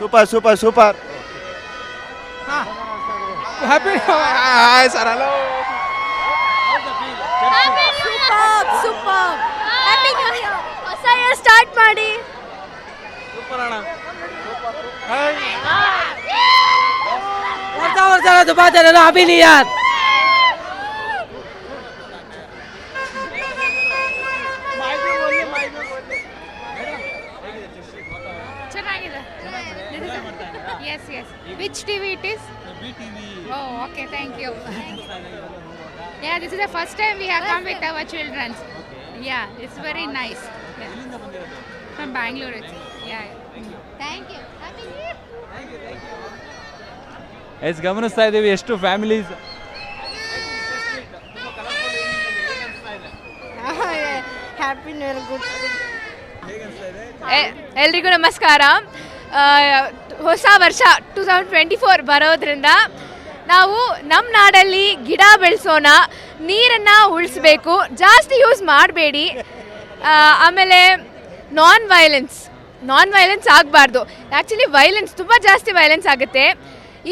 Super super super happy sir hello super super happy new year ಹೊಸ year start ಮಾಡಿ super ಅಣ್ಣ ವರ್ಷ ವರ್ಷ ಶುಭಾಚರಣೆ happy new year yes yes which T V it is oh okay thank you yeah this is the first time we have come with our childrens yeah it's very nice from Bangalore yeah thank you happy new year yes ಗಮನಿಸ್ತಾ ಇದ್ದೀವಿ ಎಷ್ಟು families happy new year good ಎಲ್ರಿಗೂ ನಮಸ್ಕಾರ ಆ, ಹೊಸ ವರ್ಷ two thousand twenty four ಬರೋದ್ರಿಂದ ನಾವು ನಮ್ಮ ನಾಡಲ್ಲಿ ಗಿಡ ಬೆಳೆಸೋಣ ನೀರನ್ನು ಉಳಿಸ್ಬೇಕು ಜಾಸ್ತಿ ಯೂಸ್ ಮಾಡಬೇಡಿ. ಆಮೇಲೆ ನಾನ್ ವೈಲೆನ್ಸ್ ನಾನ್ ವೈಲೆನ್ಸ್ ಆಗಬಾರ್ದು. ಆ್ಯಕ್ಚುಲಿ ವೈಲೆನ್ಸ್ ತುಂಬ ಜಾಸ್ತಿ ವೈಲೆನ್ಸ್ ಆಗುತ್ತೆ.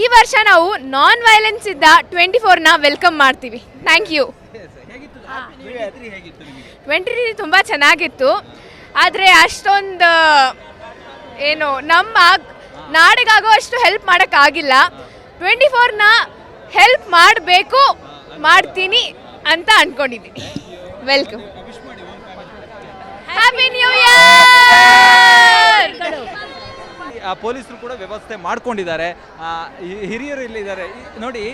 ಈ ವರ್ಷ ನಾವು ನಾನ್ ವೈಲೆನ್ಸ್ ಇದ್ದ ಟ್ವೆಂಟಿ ಫೋರ್ನ ವೆಲ್ಕಮ್ ಮಾಡ್ತೀವಿ. ಥ್ಯಾಂಕ್ ಯು ಟ್ವೆಂಟಿ ತ್ರೀ ತುಂಬ ಚೆನ್ನಾಗಿತ್ತು. ಆದರೆ ಅಷ್ಟೊಂದು ಏನು, ನಮ್ಮ ನಾಡಿಗಾಗೋ ಅಷ್ಟು ಹೆಲ್ಪ್ ಮಾಡೋಕ್ಕಾಗಿಲ್ಲ. ಟ್ವೆಂಟಿ ಫೋರ್ನ ಹೆಲ್ಪ್ ಮಾಡಬೇಕು, ಮಾಡ್ತೀನಿ ಅಂತ ಅಂದ್ಕೊಂಡಿದ್ದೀನಿ ವೆಲ್ಕಮ್ ಹ್ಯಾಪಿ ನ್ಯೂ ಇಯರ್ ಪೊಲೀಸರು ಕೂಡ ವ್ಯವಸ್ಥೆ ಮಾಡ್ಕೊಂಡಿದ್ದಾರೆ. ಹಿರಿಯರು ಇಲ್ಲಿದ್ದಾರೆ. ನೋಡಿ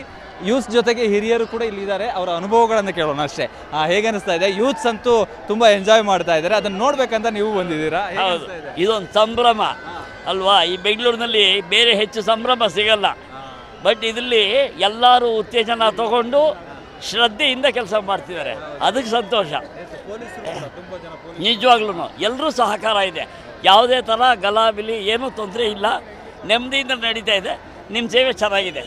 ಯೂತ್ಸ್ ಜೊತೆಗೆ ಹಿರಿಯರು ಕೂಡ ಇಲ್ಲಿದ್ದಾರೆ. ಅವರ ಅನುಭವಗಳನ್ನು ಕೇಳೋಣ ಅಷ್ಟೇ. ಹೇಗೆ ಅನಿಸ್ತಾ ಇದೆ? ಯೂತ್ಸ್ ಅಂತೂ ತುಂಬಾ ಎಂಜಾಯ್ ಮಾಡ್ತಾ ಇದ್ದಾರೆ. ಅದನ್ನ ನೋಡ್ಬೇಕಂತ ನೀವು ಬಂದಿದ್ದೀರಾ? ಹೌದು. ಇದೊಂದು ಸಂಭ್ರಮ. ಅಲ್ವಾ? ಈ ಬೆಂಗಳೂರಿನಲ್ಲಿ ಬೇರೆ ಹೆಚ್ಚು ಸಂಭ್ರಮ ಸಿಗಲ್ಲ. ಬಟ್ ಇದರಲ್ಲಿ ಎಲ್ಲರೂ ಉತ್ತೇಜನ ತಗೊಂಡು ಶ್ರದ್ಧೆಯಿಂದ ಕೆಲಸ ಮಾಡ್ತಿದ್ದಾರೆ. ಅದಕ್ಕೆ ಸಂತೋಷ. ನಿಜವಾಗ್ಲೂ ಎಲ್ಲರೂ ಸಹಕಾರ ಇದೆ. ಯಾವುದೇ ಥರ ಗಲಾಬಿಲಿ ಏನೂ ತೊಂದರೆ ಇಲ್ಲ. ನೆಮ್ಮದಿಯಿಂದ ನಡೀತಾ ಇದೆ. ನಿಮ್ಮ ಸೇವೆ ಚೆನ್ನಾಗಿದೆ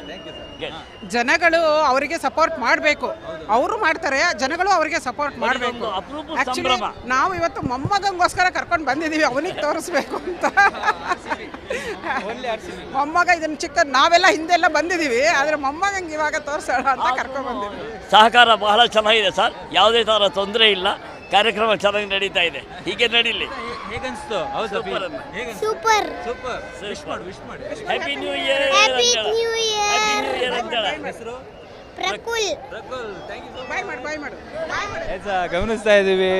ಜನಗಳು ಅವರಿಗೆ ಸಪೋರ್ಟ್ ಮಾಡಬೇಕು ಅವರು ಮಾಡ್ತಾರೆ ಜನಗಳು ಅವರಿಗೆ ಸಪೋರ್ಟ್ ಮಾಡಬೇಕು ಆಕ್ಚುಲಿ ನಾವು ಇವತ್ತು ಮೊಮ್ಮಗಂಗೋಸ್ಕರ ಕರ್ಕೊಂಡು ಬಂದಿದ್ದೀವಿ ಅವನಿಗೆ ತೋರಿಸ್ಬೇಕು ಅಂತ ಮೊಮ್ಮಗ ಇದನ್ನ ಚಿಕ್ಕ ನಾವೆಲ್ಲ ಹಿಂದೆಲ್ಲ ಬಂದಿದ್ದೀವಿ ಆದರೆ ಮೊಮ್ಮಗಂಗೆ ಇವಾಗ ತೋರಿಸೋಣ ಅಂತ ಕರ್ಕೊಂಡು ಬಂದಿದ್ದೀವಿ ಸಹಕಾರ ಬಹಳ ಚೆನ್ನಾಗಿದೆ ಸರ್ ಯಾವುದೇ ಥರ ತೊಂದರೆ ಇಲ್ಲ ಕಾರ್ಯಕ್ರಮ ಚೆನ್ನಾಗಿ ನಡೀತಾ ಇದೆ. ಹೀಗೆ ನಡೀಲಿ. ಹೇಗನ್ಸ್ತು? ಹೌದು ಸೂಪರ್ ಸೂಪರ್ ವಿಶ್ ಮಾಡು ವಿಶ್ ಮಾಡಿ. Happy new year happy new year happy new year ಅಂತಾಳೆ ಪ್ರಕುಲ್ ಬಾಯ್ ಮಾಡು ಬಾಯ್ ಮಾಡು ಗಮನಿಸ್ತಾ ಇದ್ದೀವಿ.